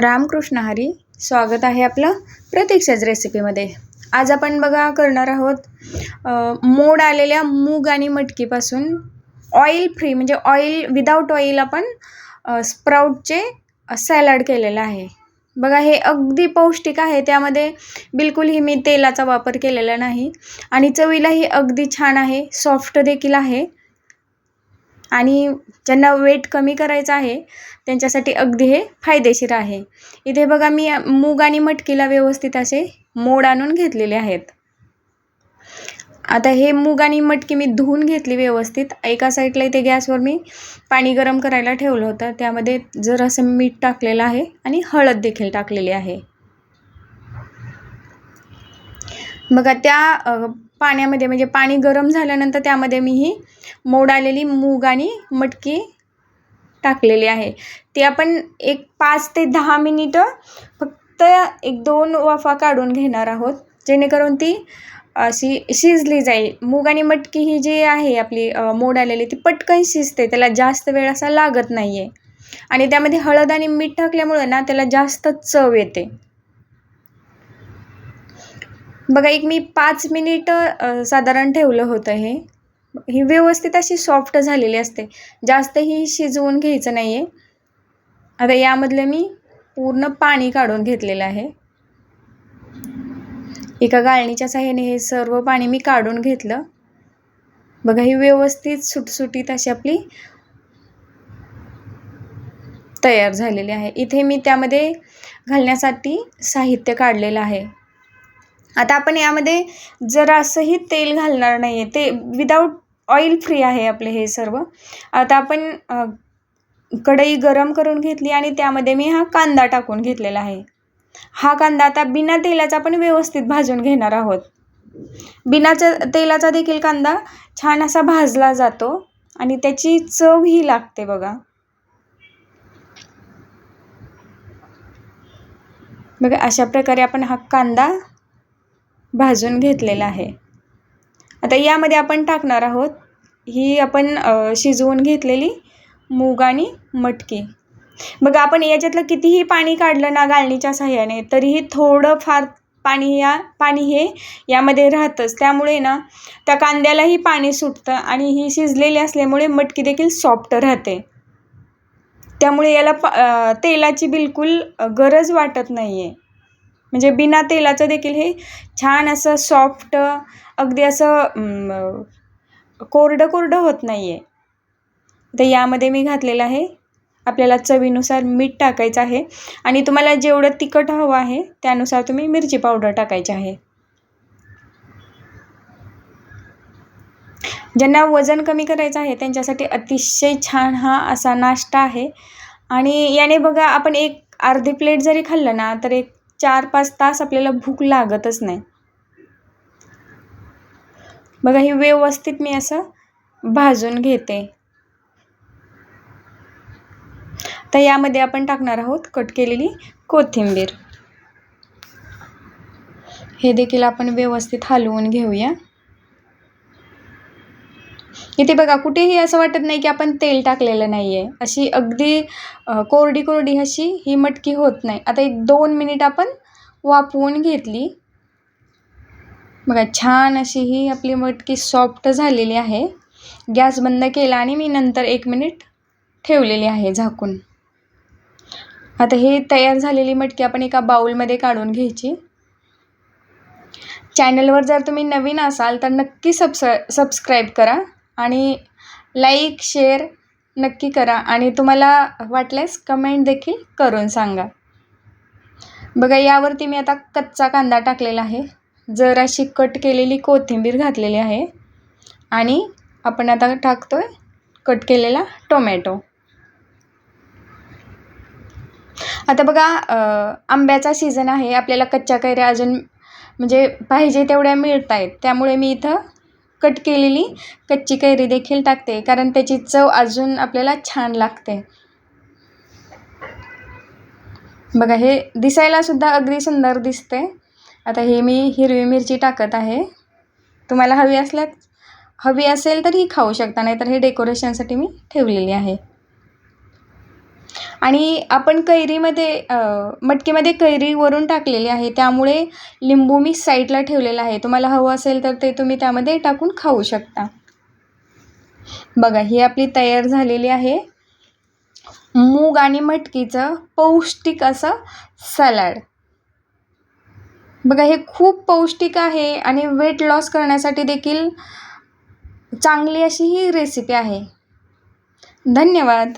रामकृष्ण हरी स्वागत आहे आपलं प्रतीक्षाच रेसिपीमध्ये. आज आपण बघा करणार आहोत मोड आलेल्या मूग आणि मटकीपासून ऑइल फ्री म्हणजे ऑइल विदाऊट ऑइल आपण स्प्राऊटचे सॅलड केलेलं आहे. बघा हे अगदी पौष्टिक आहे त्यामध्ये बिलकुलही मी तेलाचा वापर केलेला नाही. आणि चवीलाही अगदी छान आहे सॉफ्ट देखील आहे. आणि ज्यांना वेट कमी करायचं आहे त्यांच्यासाठी अगदी हे फायदेशीर आहे. इथे बघा मी मूग आणि मटकीला व्यवस्थित असे मोड आणून घेतलेले आहेत. आता हे मूग आणि मटकी मी धुवून घेतली व्यवस्थित. एका साईडला इथे गॅसवर मी पाणी गरम करायला ठेवलं होतं. त्यामध्ये जर असं मीठ टाकलेलं आहे आणि हळद देखील टाकलेली आहे. बघा त्या पाण्यामध्ये म्हणजे पाणी गरम झाल्यानंतर त्यामध्ये मी ही मोड आलेली मूग आणि मटकी टाकलेली आहे. ती आपण एक पाच ते दहा मिनिटं फक्त एक दोन वाफा काढून घेणार आहोत. जेणेकरून ती अशी शिजली जाईल. मूग आणि मटकी ही जी आहे आपली मोड आलेली ती पटकन शिजते. त्याला जास्त वेळ असा लागत नाही आहे आणि त्यामध्ये हळद आणि मीठ टाकल्यामुळं ना त्याला जास्त चव येते. बघा एक मी पाच मिनिटं साधारण ठेवलं होतं हे. ही व्यवस्थित अशी सॉफ्ट झालेली असते. जास्तही शिजवून घ्यायचं नाही आहे आता यामधलं मी पूर्ण पाणी काढून घेतलेलं आहे. एका गाळणीच्या साह्याने हे सर्व पाणी मी काढून घेतलं. बघा ही व्यवस्थित सुटसुटीत अशी आपली तयार झालेली आहे. इथे मी त्यामध्ये घालण्यासाठी साहित्य काढलेलं आहे. आता आपण यामध्ये जरासंही तेल घालणार नाही आहे ते विदाऊट ऑइल फ्री आहे आपले हे सर्व. आता आपण कढई गरम करून घेतली आणि त्यामध्ये मी हा कांदा टाकून घेतलेला आहे. हा कांदा आता बिना तेलाचा आपण व्यवस्थित भाजून घेणार आहोत. बिनाचा तेलाचा देखील कांदा छान असा भाजला जातो आणि त्याची चवही लागते बघा. बघा अशा प्रकारे आपण हा कांदा भाजून घेतलेला आहे. आता यामध्ये आपण टाकणार आहोत. ही आपण शिजवून घेतलेली मूग आणि मटकी. बघा आपण याच्यातलं कितीही पाणी काढलं ना गाळणीच्या साह्याने तरीही थोडंफार पाणी या पाणी हे यामध्ये राहतंच. त्यामुळे ना त्या कांद्यालाही पाणी सुटतं आणि ही शिजलेली असल्यामुळे मटकी देखील सॉफ्ट राहते. त्यामुळे याला पा तेलाची बिलकुल गरज वाटत नाही आहे म्हणजे बिना तेलाचं देखील हे छान असं सॉफ्ट अगदी असं कोरडं कोरडं होत नाही आहे तर यामध्ये मी घातलेलं आहे. आपल्याला चवीनुसार मीठ टाकायचं आहे. आणि तुम्हाला जेवढं तिखट हवं आहे त्यानुसार तुम्ही मिरची पावडर टाकायची आहे. ज्यांना वजन कमी करायचं आहे त्यांच्यासाठी अतिशय छान हा असा नाश्ता आहे. आणि याने बघा आपण एक अर्धी प्लेट जरी खाल्लं ना तर एक चार पाच तास आपल्याला भूक लागतच नाही. बघा हे व्यवस्थित मी असं भाजून घेते. तर यामध्ये आपण टाकणार आहोत कट केलेली कोथिंबीर. हे देखील आपण व्यवस्थित हलवून घेऊया. इथे बघा कुठेही असं वाटत नाही की आपण तेल टाकलेलं नाही आहे अशी अगदी कोरडी कोरडी अशी ही मटकी होत नाही. आता एक दोन मिनिट आपण वाफवून घेतली. बघा छान अशी ही आपली मटकी सॉफ्ट झालेली आहे. गॅस बंद केला आणि मी नंतर एक मिनिट ठेवलेली आहे झाकून. आता ही तयार झालेली मटकी आपण एका बाऊलमध्ये काढून घ्यायची. चॅनलवर जर तुम्ही नवीन असाल तर नक्की सबस सबस्क्राईब करा. आणि लाईक शेअर नक्की करा. आणि तुम्हाला वाटल्यास कमेंट देखील करून सांगा. बघा यावरती मी आता कच्चा कांदा टाकलेला आहे. जराशी कट केलेली कोथिंबीर घातलेली आहे. आणि आपण आता टाकतो आहे कट केलेला टोमॅटो आता बघा आंब्याचा सीझन आहे. आपल्याला कच्च्या कैऱ्या अजून म्हणजे पाहिजे तेवढ्या मिळत आहेत त्यामुळे मी इथं कट केलेली कच्ची कैरी देखील टाकते कारण त्याची चव अजून आपल्याला छान लागते. बघा हे दिसायला सुद्धा अगदी सुंदर दिसते. आता हे मी हिरवी मिरची टाकत आहे. तुम्हाला हवी असल्यास हवी असेल तर ही खाऊ शकता नाहीतर हे डेकोरेशनसाठी मी ठेवलेली आहे. आणि आपण कैरीमध्ये मटकीमध्ये कैरी वरून टाकलेली आहे. त्यामुळे लिंबू मी साईडला ठेवलेला आहे. तुम्हाला हवं असेल तर ते तुम्ही त्यामध्ये टाकून खाऊ शकता. बघा ही आपली तयार झालेली आहे. मूग आणि मटकीचं पौष्टिक असं सॅलड. बघा हे खूप पौष्टिक आहे आणि वेट लॉस करण्यासाठी देखील चांगली अशी ही रेसिपी आहे. धन्यवाद.